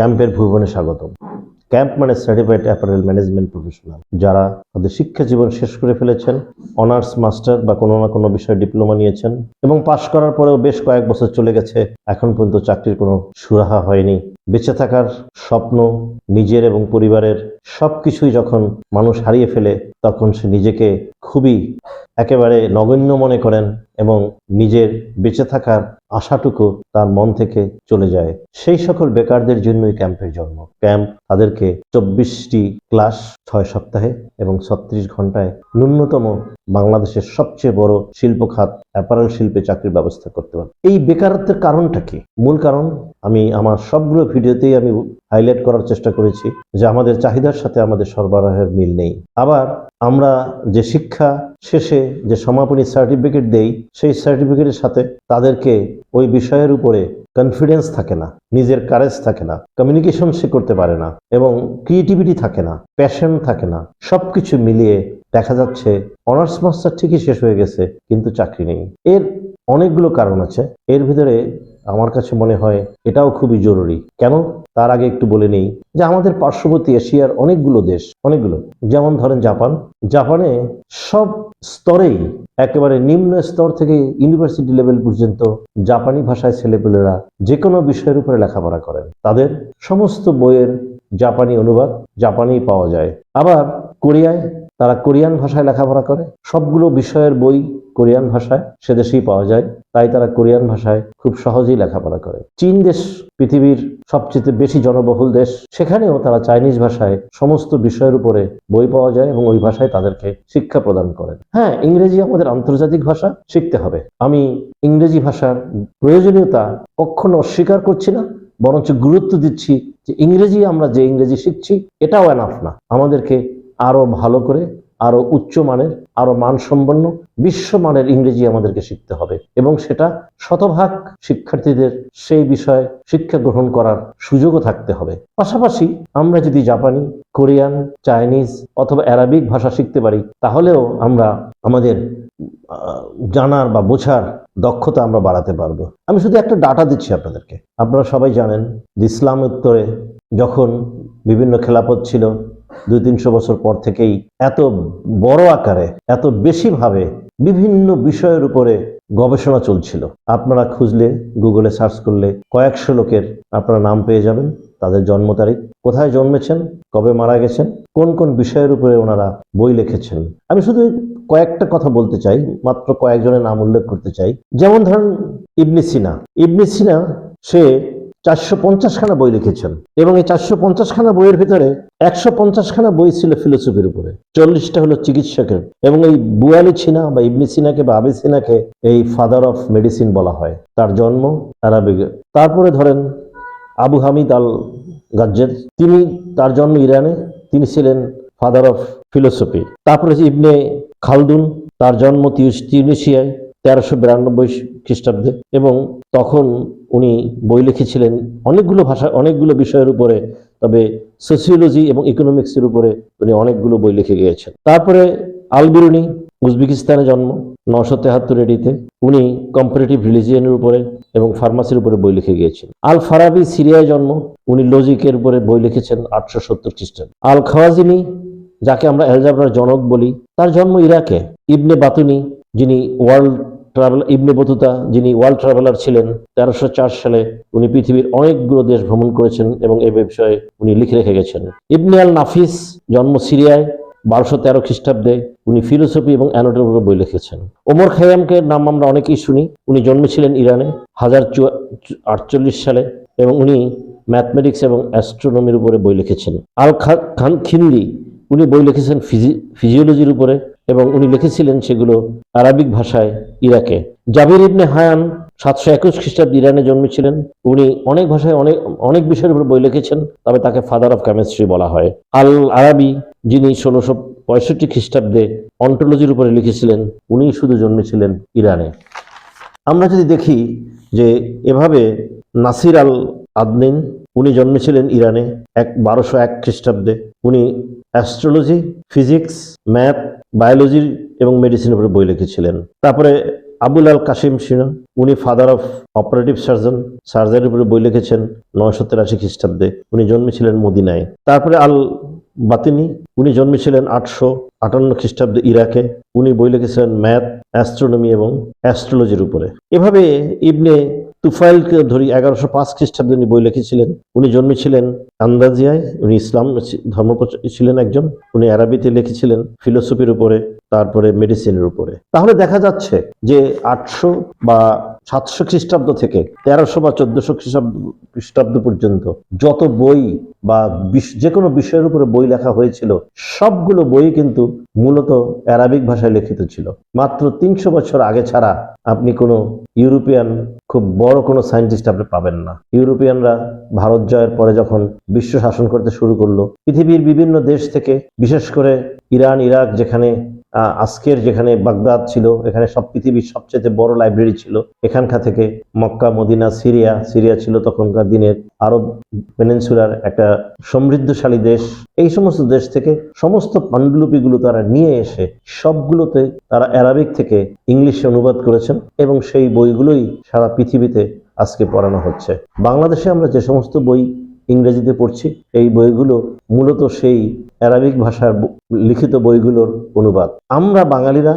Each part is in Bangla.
ক্যাম্পের ভুবনে স্বাগতম। ক্যাম্প মানে সার্টিফাইড অ্যাপারেল ম্যানেজমেন্ট প্রফেশনাল যারা তাদের শিক্ষা জীবন শেষ করে ফেলেছেন অনার্স মাস্টার বা কোনো না কোনো বিষয়ে ডিপ্লোমা নিয়েছেন এবং পাশ করার পরেও বেশ কয়েক বছর চলে গেছে, এখন পর্যন্ত চাকরির কোনো সুরাহা হয়নি। বেঁচে থাকার স্বপ্ন নিজের এবং পরিবারের সব কিছুই যখন মানুষ হারিয়ে ফেলে, তখন সে নিজেকে খুবই একেবারে নগণ্য মনে করেন এবং নিজের বেঁচে থাকার আশাটুকু তার মন থেকে চলে যায়। সেই সকল বেকারদের জন্যই ক্যাম্পের জন্ম। ক্যাম্প তাদেরকে চব্বিশটি ক্লাস ছয় সপ্তাহে এবং ছত্রিশ ঘন্টায় ন্যূনতম বাংলাদেশের সবচেয়ে বড় শিল্প খাত অ্যাপারেল শিল্পে চাকরির ব্যবস্থা করতে পারে এই বেকারত্বের কারণটা কি? মূল কারণ, আমি আমার সবগুলো ভিডিওতেই আমি হাইলাইট করার চেষ্টা করেছি যে আমাদের চাহিদার সাথে আমাদের সরবরাহের মিল নেই। আবার আমরা যে শিক্ষা শেষে যে সমাপনী সার্টিফিকেট দেই, সেই সার্টিফিকেটের সাথে তাদেরকে ওই বিষয়ের উপরে কনফিডেন্স থাকে না, নিজের কারেজ থাকে না কমিউনিকেশন সে করতে পারে না এবং ক্রিয়েটিভিটি থাকে না প্যাশন থাকে না। সবকিছু মিলিয়ে দেখা যাচ্ছে অনার্স মাস্টার ঠিকই শেষ হয়ে গেছে, কিন্তু চাকরি নেই। এর অনেকগুলো কারণ আছে। এর ভিতরে আমার কাছে মনে হয় এটাও খুবই জরুরি। কেন? তার আগে একটু বলে নেই যে আমাদের পার্শ্ববর্তী এশিয়ার অনেকগুলো দেশ, অনেকগুলো। যেমন ধরেন জাপান। জাপানে সব স্তরেই, একেবারে নিম্ন স্তর থেকে ইউনিভার্সিটি লেভেল পর্যন্ত জাপানি ভাষায় ছেলেপেলেরা যে কোনো বিষয়ের উপরে লেখাপড়া করেন। তাদের সমস্ত বইয়ের জাপানি অনুবাদ জাপানি পাওয়া যায়। আবার কোরিয়ায় তারা কোরিয়ান ভাষায় লেখাপড়া করে। সবগুলো বিষয়ের বই কোরিয়ান ভাষায়, সে দেশেই পাওয়া যায়। তাই তারা কোরিয়ান ভাষায় খুব সহজেই লেখাপড়া করে। চীন দেশ পৃথিবীর সবচেয়ে বেশি জনবহুল দেশ। সেখানেও তারা চাইনিজ ভাষায় সমস্ত বিষয়ের উপরে বই পাওয়া যায় এবং ওই ভাষায় তাদেরকে শিক্ষা প্রদান করেন। হ্যাঁ ইংরেজি আমাদের আন্তর্জাতিক ভাষা, শিখতে হবে। আমি ইংরেজি ভাষার প্রয়োজনীয়তা কখনো অস্বীকার করছি না, বরঞ্চ গুরুত্ব দিচ্ছি যে ইংরেজি আমরা যে ইংরেজি শিখছি এটাও এনাফ না। আমাদেরকে আরও ভালো করে আরও উচ্চ মানের, আরও মানসম্পন্ন, বিশ্বমানের ইংরেজি আমাদেরকে শিখতে হবে। এবং সেটা শতভাগ শিক্ষার্থীদের সেই বিষয়ে শিক্ষা গ্রহণ করার সুযোগও থাকতে হবে। পাশাপাশি আমরা যদি জাপানি, কোরিয়ান, চাইনিজ অথবা অ্যারাবিক ভাষা শিখতে পারি, তাহলেও আমরা আমাদের জানার বা বোঝার দক্ষতা আমরা বাড়াতে পারব। আমি শুধু একটা ডাটা দিচ্ছি আপনাদেরকে। আপনারা সবাই জানেন যে ইসলাম উত্তরে যখন বিভিন্ন খেলাপথ ছিল দুই তিনশো বছর পর থেকেই এত বড় আকারে, এত বেশিভাবে বিভিন্ন বিষয়ের উপরে গবেষণা চলছিল। আপনারা খুঁজলে, গুগলে সার্চ করলে কয়েকশো লোকের আপনারা নাম পেয়ে যাবেন, তাদের জন্ম তারিখ, কোথায় জন্মেছেন, কবে মারা গেছেন, কোন কোন বিষয়ের উপরে ওনারা বই লিখেছেন। আমি শুধু কয়েকটা কথা বলতে চাই, মাত্র কয়েকজনের নাম উল্লেখ করতে চাই। যেমন ধরেন ইবনে সিনা। ইবনে সিনা, সে চারশো পঞ্চাশখানা বই লিখেছেন এবং এই চারশো পঞ্চাশখানা বইয়ের ভিতরে একশো পঞ্চাশখানা বই ছিল ফিলোসফির উপরে। চল্লিশটা হলো চিকিৎসকের এবং এই বুয়ালি সিনা বা ইবনি সিনাকে বা আবি সিনাকে এই ফাদার অফ মেডিসিন বলা হয়। তার জন্ম আরাবিকে তারপরে ধরেন আবু হামিদ আল গাজ্জের তিনি তার জন্ম ইরানে, তিনি ছিলেন ফাদার অফ ফিলোসফি। তারপরে ইবনে খালদুন, তার জন্ম তিউনিসিয়ায় তেরোশো বিরানব্বই খ্রিস্টাব্দে। এবং তখন উনি বই লিখেছিলেন অনেকগুলো ভাষা, অনেকগুলো বিষয়ের উপরে, তবে সোসিওলজি এবং ইকোনমিক্সের উপরে উনি অনেকগুলো বই লিখে গিয়েছেন। তারপরে আলবিরুনি, উজবেকিস্তানে জন্ম নশো তেহাত্তর এডিতে। উনি কম্পারেটিভ রিলিজিয়নের উপরে এবং ফার্মাসির উপরে বই লিখে গিয়েছেন। আল ফারাবি সিরিয়ায় জন্ম, উনি লজিকের উপরে বই লিখেছেন আটশো সত্তর খ্রিস্টাব্দ। আল খাওয়াজিনি যাকে আমরা এলজাবরার জনক বলি, তার জন্ম ইরাকে। ইবনে বাতুনি যিনি ওয়ার্ল্ড ট্রাভেল, ইবনে বতুতা যিনি ওয়ার্ল্ড ট্রাভেলার ছিলেন, তেরোশো সালে উনি পৃথিবীর অনেকগুলো দেশ ভ্রমণ করেছেন এবং এ বিষয়ে উনি লিখে রেখে গেছেন। ইবনে আল নাফিস জন্ম সিরিয়ায়, বারোশো তেরো খ্রিস্টাব্দে উনি ফিলোসফি এবং অ্যানোটের উপরে বই লিখেছেন। ওমর খাইয়ামকে নাম আমরা অনেকেই শুনি, উনি জন্মেছিলেন ইরানে হাজার আটচল্লিশ সালে এবং উনি ম্যাথমেটিক্স এবং অ্যাস্ট্রোনমির উপরে বই লিখেছেন। আল খান খিন্দি, উনি বই লিখেছেন ফিজি, ফিজিওলজির উপরে। এবং উনি লিখেছিলেন সেগুলো আরবিক ভাষায় ইরাকে। জাবির ইবনে হায়ান সাতশো একুশ খ্রিস্টাব্দে ইরানে জন্মেছিলেন। উনি অনেক ভাষায় অনেক অনেক বিষয়ের উপর বই লিখেছেন, তবে তাকে ফাদার অফ কেমিস্ট্রি বলা হয়। আল আরাবি যিনি ষোলোশো পঁয়ষট্টি খ্রিস্টাব্দে অন্টোলজির উপরে লিখেছিলেন, উনি শুধু জন্মেছিলেন ইরানে। আমরা যদি দেখি যে এভাবে নাসির আল আদনিন উনি জন্মেছিলেন ইরানে এক বারোশো এক খ্রিস্টাব্দে। উনি অ্যাস্ট্রোলজি, ফিজিক্স, ম্যাথ, বায়োলজি এবং মেডিসিনের উপরে বই লিখেছিলেন। তারপরে আবুল আল কাসিম সিনহা, উনি ফাদার অফ অপারেটিভ সার্জন সার্জারির উপরে বই লিখেছেন নয়শো তেরাশি খ্রিস্টাব্দে। উনি জন্মেছিলেন মদিনায়। তারপরে আল বাতিনি, উনি জন্মেছিলেন আটশো আটান্ন খ্রিস্টাব্দে ইরাকে। উনি বই লিখেছিলেন ম্যাথ, অ্যাস্ট্রোনমি এবং অ্যাস্ট্রোলজির উপরে। এভাবে ইবনে তুফাইলকে ধরি এগারোশো পাঁচ খ্রিস্টাব্দে উনি বই লিখেছিলেন। উনি জন্মেছিলেন আন্দাজিয়ায়, উনি ইসলাম ধর্ম ছিলেন একজন। উনি আরবিতে লিখেছিলেন ফিলোসফির উপরে, তারপরে মেডিসিনের উপরে। তাহলে দেখা যাচ্ছে যে আটশো বা সাতশো খ্রিস্টাব্দ থেকে তেরোশো বা চোদ্দশো খ্রিস্টাব্দ খ্রিস্টাব্দ পর্যন্ত যত বই বা যে কোনো বিষয়ের উপরে বই লেখা হয়েছিল, সবগুলো বই কিন্তু মূলত অ্যারাবিক ভাষায় লিখিত ছিল। মাত্র তিনশো বছর আগে ছাড়া আপনি কোনো ইউরোপিয়ান খুব বড় কোনো সায়েন্টিস্ট আপনি পাবেন না। ইউরোপিয়ানরা ভারত জয়ের পরে যখন বিশ্ব শাসন করতে শুরু করল, পৃথিবীর বিভিন্ন দেশ থেকে, বিশেষ করে ইরান, ইরাক যেখানে আজকের যেখানে বাগদাদ ছিল, এখানে সব পৃথিবীর সবচেয়ে বড় লাইব্রেরি ছিল। এখানকার থেকে মক্কা, মদিনা, সিরিয়া সিরিয়া ছিল তখনকার দিনের আরব পেনেন্সুলার একটা সমৃদ্ধশালী দেশ। এই সমস্ত দেশ থেকে সমস্ত পাণ্ডুলিপিগুলো তারা নিয়ে এসে সবগুলোতে তারা অ্যারাবিক থেকে ইংলিশে অনুবাদ করেছেন এবং সেই বইগুলোই সারা পৃথিবীতে আজকে পড়ানো হচ্ছে। বাংলাদেশে আমরা যে সমস্ত বই ইংরেজিতে পড়ছি, এই বইগুলো মূলত সেই অ্যারাবিক ভাষার লিখিত বইগুলোর অনুবাদ। আমরা বাঙালিরা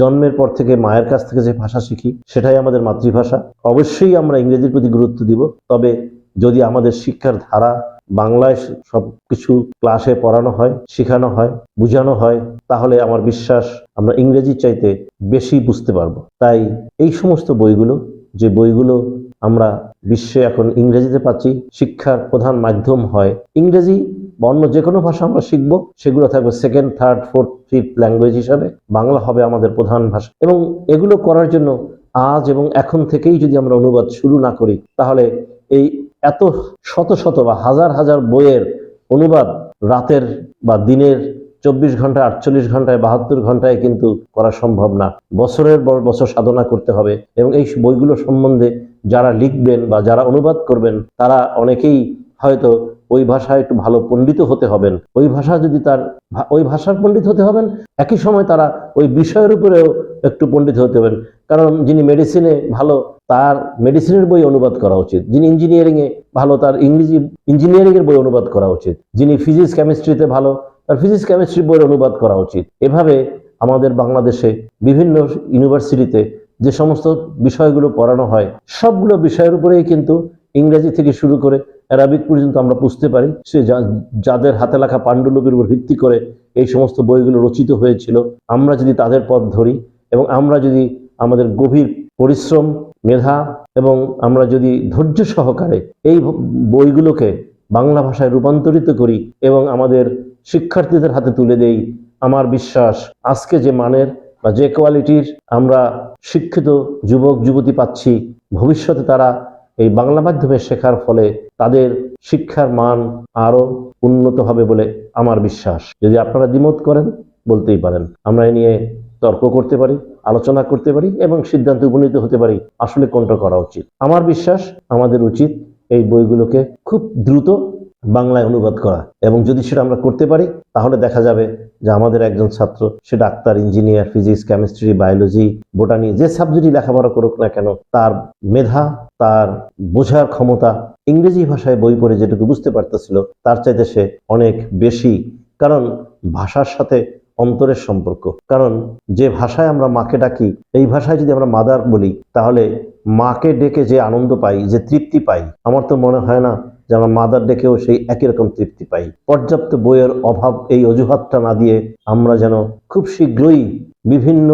জন্মের পর থেকে মায়ের কাছ থেকে যে ভাষা শিখি, সেটাই আমাদের মাতৃভাষা। অবশ্যই আমরা ইংরেজির প্রতি গুরুত্ব দিব, তবে যদি আমাদের শিক্ষার ধারা বাংলায় সব কিছু ক্লাসে পড়ানো হয়, শেখানো হয়, বোঝানো হয়, তাহলে আমার বিশ্বাস আমরা ইংরেজির চাইতে বেশি বুঝতে পারব। তাই এই সমস্ত বইগুলো, যে বইগুলো আমরা বিশ্বে এখন ইংরেজিতে পাচ্ছি, শিক্ষার প্রধান মাধ্যম হয় ইংরেজি অন্য যে কোনো ভাষা আমরা শিখব, সেগুলো থাকবে second third fourth fifth language হিসাবে। বাংলা হবে আমাদের প্রধান ভাষা। এবং এগুলো করার জন্য আজ এবং এখন থেকেই যদি আমরা অনুবাদ শুরু না করি, তাহলে এই এত শত শত বা হাজার হাজার বইয়ের অনুবাদ রাতের বা দিনের চব্বিশ ঘণ্টা আটচল্লিশ ঘন্টায়, বাহাত্তর ঘন্টায় কিন্তু করা সম্ভব না। বছরের পর বছর সাধনা করতে হবে এবং এই বইগুলো সম্বন্ধে যারা লিখবেন বা যারা অনুবাদ করবেন, তারা অনেকেই হয়তো ওই ভাষায় একটু ভালো পণ্ডিত হতে হবেন। ওই ভাষা যদি তার ওই ভাষার পণ্ডিত হতে হবেন, একই সময় তারা ওই বিষয়ের উপরেও একটু পণ্ডিত হতে হবেন। কারণ যিনি মেডিসিনে ভালো, তার মেডিসিনের বই অনুবাদ করা উচিত। যিনি ইঞ্জিনিয়ারিংয়ে ভালো, তার ইংরেজি ইঞ্জিনিয়ারিং এর বই অনুবাদ করা উচিত। যিনি ফিজিক্স কেমিস্ট্রিতে ভালো, তার ফিজিক্স কেমিস্ট্রি বইয়ের অনুবাদ করা উচিত। এভাবে আমাদের বাংলাদেশে বিভিন্ন ইউনিভার্সিটিতে যে সমস্ত বিষয়গুলো পড়ানো হয়, সবগুলো বিষয়ের উপরেই কিন্তু ইংরেজি থেকে শুরু করে অ্যারাবিক পর্যন্ত আমরা বুঝতে পারি। সে যাদের হাতে লেখা পাণ্ডুলিপির উপর ভিত্তি করে এই সমস্ত বইগুলো রচিত হয়েছিল, আমরা যদি তাদের পথ ধরি এবং আমরা যদি আমাদের গভীর পরিশ্রম, মেধা এবং আমরা যদি ধৈর্য সহকারে এই বইগুলোকে বাংলা ভাষায় রূপান্তরিত করি এবং আমাদের শিক্ষার্থীদের হাতে তুলে দেই, আমার বিশ্বাস আজকে যে মানের বা যে কোয়ালিটির আমরা শিক্ষিত যুবক, যুবতী পাচ্ছি, ভবিষ্যতে তারা এই বাংলা মাধ্যমে শেখার ফলে তাদের শিক্ষার মান আরও উন্নত হবে বলে আমার বিশ্বাস। যদি আপনারা দ্বিমত করেন, বলতেই পারেন। আমরা এ নিয়ে তর্ক করতে পারি, আলোচনা করতে পারি এবং সিদ্ধান্তে উপনীত হতে পারি। আসলে কোনটা করা উচিত? আমার বিশ্বাস, আমাদের উচিত এই বইগুলোকে খুব দ্রুত বাংলায় অনুবাদ করা। এবং যদি সেটা আমরা করতে পারি, তাহলে দেখা যাবে যে আমাদের একজন ছাত্র, সে doctor, engineer, physics, chemistry, biology, botany, যে সাবজেক্টই লেখাপড়া করুক না কেন, তার মেধা, তার বোঝার ক্ষমতা, ইংরেজি ভাষায় বই পড়ে যেটুকু বুঝতে পারতেছিল, তার চাইতে সে অনেক বেশি। কারণ ভাষার সাথে অন্তরের সম্পর্ক। কারণ যে ভাষায় আমরা মাকে ডাকি, এই ভাষায় যদি আমরা মাদার বলি, তাহলে মাকে ডেকে যে আনন্দ পাই, যে তৃপ্তি পাই, আমার তো মনে হয় না যে আমরা মাদার ডেকেও সেই একই রকম তৃপ্তি পাই। পর্যাপ্ত বইয়ের অভাব এই অজুহাতটা না দিয়ে আমরা যেন খুব শীঘ্রই বিভিন্ন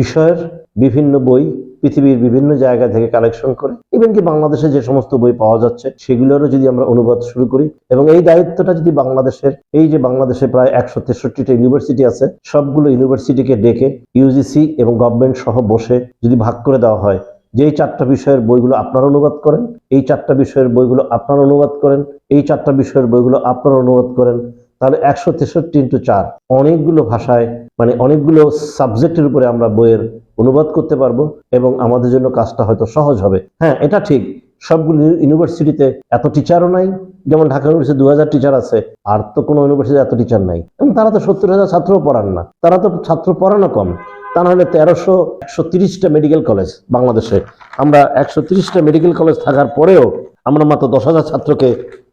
বিষয়ের বিভিন্ন বই পৃথিবীর বিভিন্ন জায়গা থেকে কালেকশন করে ইভেন কি বাংলাদেশে যে সমস্ত বই পাওয়া যাচ্ছে, সেগুলোরও যদি আমরা অনুবাদ শুরু করি এবং এই দায়িত্বটা যদি বাংলাদেশের, এই যে বাংলাদেশে প্রায় একশো তেষট্টিটা ইউনিভার্সিটি আছে, সবগুলো ইউনিভার্সিটিকে ডেকে ইউজিসি এবং গভর্নমেন্ট সহ বসে যদি ভাগ করে দেওয়া হয় যে এই চারটা বিষয়ের বইগুলো আপনারা অনুবাদ করেন, এই চারটা বিষয়ের বইগুলো আপনারা অনুবাদ করেন, এই চারটা বিষয়ের বইগুলো আপনারা অনুবাদ করেন, তাহলে একশো তেষট্টি ইন্টু চার অনেকগুলো ভাষায় মানে অনেকগুলো সাবজেক্টের উপরে আমরা বইয়ের অনুবাদ করতে পারব এবং আমাদের জন্য কাজটা হয়তো সহজ হবে। হ্যাঁ এটা ঠিক, সবগুলো ইউনিভার্সিটিতে এত টিচারও নাই, যেমন ঢাকা ইউনিভার্সিটি দু হাজার টিচার আছে, আর তো কোনো ইউনিভার্সিটিতে এত টিচার নাই। তারা তো সত্তর হাজার ছাত্রও পড়ান না, তারা তো ছাত্র পড়ানো কম। তা নাহলে তেরোশো একশো তিরিশটা মেডিকেল কলেজ বাংলাদেশে। আমরা একশো তিরিশটা মেডিকেল কলেজ থাকার পরেও আমরা মাত্র দশ হাজার ছাত্রকে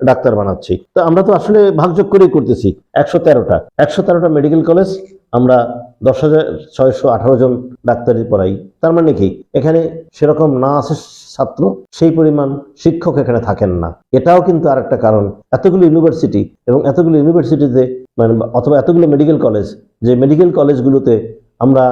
ডাক্তার বানাচ্ছি। তো আমরা তো আসলে ভাগযোগ করেই করতেছি, একশো তেরোটা। একশো তেরোটা মেডিকেল কলেজ আমরা দশ হাজার ছয়শো আঠারো জন ডাক্তারি পড়াই। তার মানে কি? এখানে সেরকম না আসে ছাত্র, সেই পরিমাণ শিক্ষক এখানে থাকেন না। এটাও কিন্তু আরেকটা কারণ। এতগুলো ইউনিভার্সিটি এবং এতগুলো ইউনিভার্সিটিতে মানে অথবা এতগুলো মেডিকেল কলেজ যে মেডিকেল কলেজগুলোতে আমরা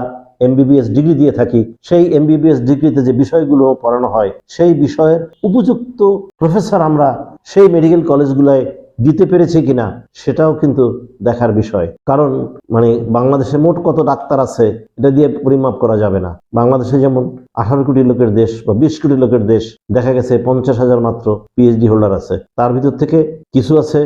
এমবিবিএস ডিগ্রি দিয়ে থাকি, সেই এমবিবিএস ডিগ্রিতে যে বিষয়গুলো পড়ানো হয়, সেই বিষয়ের উপযুক্ত প্রফেসর আমরা সেই মেডিকেল কলেজগুলোয় দিতে পেরেছি কিনা, সেটাও কিন্তু দেখার বিষয়। কারণ মানে বাংলাদেশে মোট কত ডাক্তার আছে, এটা দিয়ে পরিমাপ করা যাবে না। বাংলাদেশে যেমন আঠারো কোটি লোকের দেশ বা বিশ কোটি লোকের দেশ, দেখা গেছে পঞ্চাশ হাজার মাত্র পিএইচডি হোল্ডার আছে। তার ভিতর থেকে কিছু আছে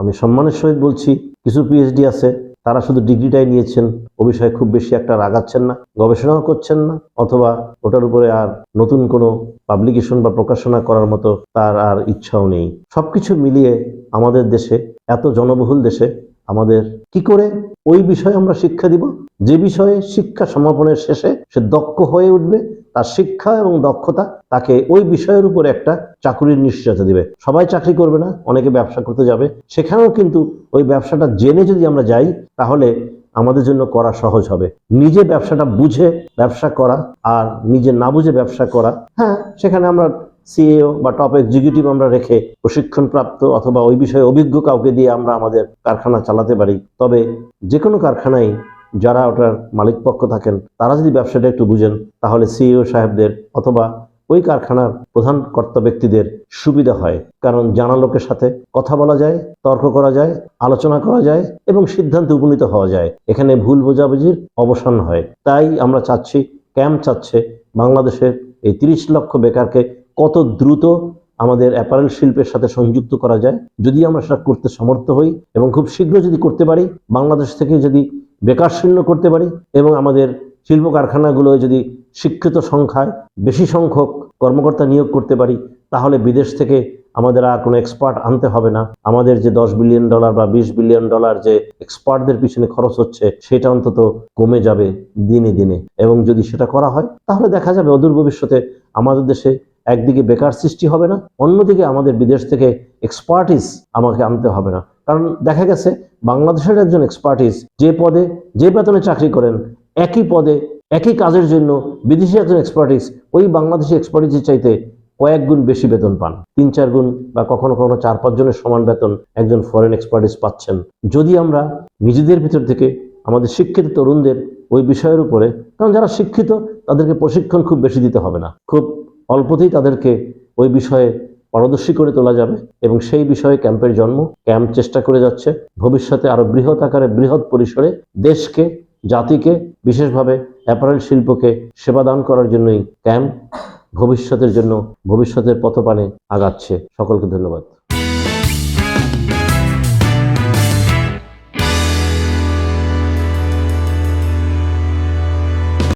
আমি সম্মানের সহিত বলছি, কিছু পিএইচডি আছে তারা শুধু ডিগ্রিটাই নিয়েছেন, ও বিষয়ে খুব বেশি একটা রাগাচ্ছেন না, গবেষণাও করছেন না, অথবা ওটার উপরে আর নতুন কোনো পাবলিকেশন বা প্রকাশনা করার মতো তার আর ইচ্ছাও নেই। সবকিছু মিলিয়ে আমাদের দেশে, এত জনবহুল দেশে, আমাদের কি করে ওই বিষয়ে আমরা শিক্ষা দিব? যে বিষয়ে শিক্ষা সমাপনের শেষে সে দক্ষ হয়ে উঠবে তার শিক্ষা এবং দক্ষতা তাকে ওই বিষয়ের উপর একটা চাকরির নিশ্চয়তা দিবে। সবাই চাকরি করবে না, অনেকে ব্যবসা করতে যাবে। সেখানেও কিন্তু ওই ব্যবসাটা জেনে যদি আমরা যাই, তাহলে আমাদের জন্য করা সহজ হবে। নিজে ব্যবসাটা বুঝে ব্যবসা করা আর নিজে না বুঝে ব্যবসা করা হ্যাঁ সেখানে আমরা সিএও বা টপ এক্সিকিউটিভ আমরা রেখে প্রশিক্ষণপ্রাপ্ত অথবা ওই বিষয়ে অভিজ্ঞ কাউকে দিয়ে আমরা আমাদের কারখানা চালাতে পারি। তবে যে কোনো কারখানায় যারা ওটার মালিক পক্ষ থাকেন, তারা যদি ব্যবসাটা একটু বুঝেন, তাহলে সিইও সাহেবদের অথবা ওই কারখানার প্রধান কর্তা ব্যক্তিদের সুবিধা হয়। কারণ জানা লোকের সাথে কথা বলা যায়, তর্ক করা যায়, আলোচনা করা যায় এবং সিদ্ধান্তে উপনীত হওয়া যায়। এখানে ভুল বোঝাবুঝির অবসান হয়। তাই আমরা চাচ্ছি, ক্যাম্প চাচ্ছে বাংলাদেশের এই তিরিশ লক্ষ বেকারকে কত দ্রুত আমাদের অ্যাপারেল শিল্পের সাথে সংযুক্ত করা যায়। যদি আমরা সেটা করতে সমর্থ হই এবং খুব শীঘ্র যদি করতে পারি, বাংলাদেশ থেকে যদি বেকার শূন্য করতে পারি এবং আমাদের শিল্প কারখানাগুলোয় যদি শিক্ষিত সংখ্যায় বেশি সংখ্যক কর্মকর্তা নিয়োগ করতে পারি, তাহলে বিদেশ থেকে আমাদের আর কোনো এক্সপার্ট আনতে হবে না। আমাদের যে দশ বিলিয়ন ডলার বা বিশ বিলিয়ন ডলার যে এক্সপার্টদের পিছনে খরচ হচ্ছে, সেটা অন্তত কমে যাবে দিনে দিনে। এবং যদি সেটা করা হয়, তাহলে দেখা যাবে অদূর ভবিষ্যতে আমাদের দেশে একদিকে বেকার সৃষ্টি হবে না, অন্যদিকে আমাদের বিদেশ থেকে এক্সপার্টিস আমাকে আনতে হবে না। কারণ দেখা গেছে বাংলাদেশের একজন এক্সপার্টিস যে পদে যে বেতনে চাকরি করেন, একই পদে, একই কাজের জন্য বিদেশি একজন এক্সপার্টিস ওই বাংলাদেশি এক্সপার্টিসের চাইতে কয়েক গুণ বেশি বেতন পান। তিন, চার গুণ বা কখনো কখনো চার, পাঁচ জনের সমান বেতন একজন ফরেন এক্সপার্টিস পাচ্ছেন। যদি আমরা নিজেদের ভিতর থেকে আমাদের শিক্ষিত তরুণদের ওই বিষয়ের উপরে, কারণ যারা শিক্ষিত তাদেরকে প্রশিক্ষণ খুব বেশি দিতে হবে না। খুব অল্পতেই তাদেরকে ওই বিষয়ে পারদর্শী করে তোলা যাবে এবং সেই বিষয়ে ক্যাম্পের জন্ম, ক্যাম্প চেষ্টা করে যাচ্ছে। ভবিষ্যতে আরও বৃহৎ আকারে, বৃহৎ পরিসরে দেশকে, জাতিকে, বিশেষভাবে অ্যাপারেল শিল্পকে সেবা দান করার জন্যই ক্যাম্প ভবিষ্যতের জন্য ভবিষ্যতের পথপানে আগাচ্ছে। সকলকে ধন্যবাদ।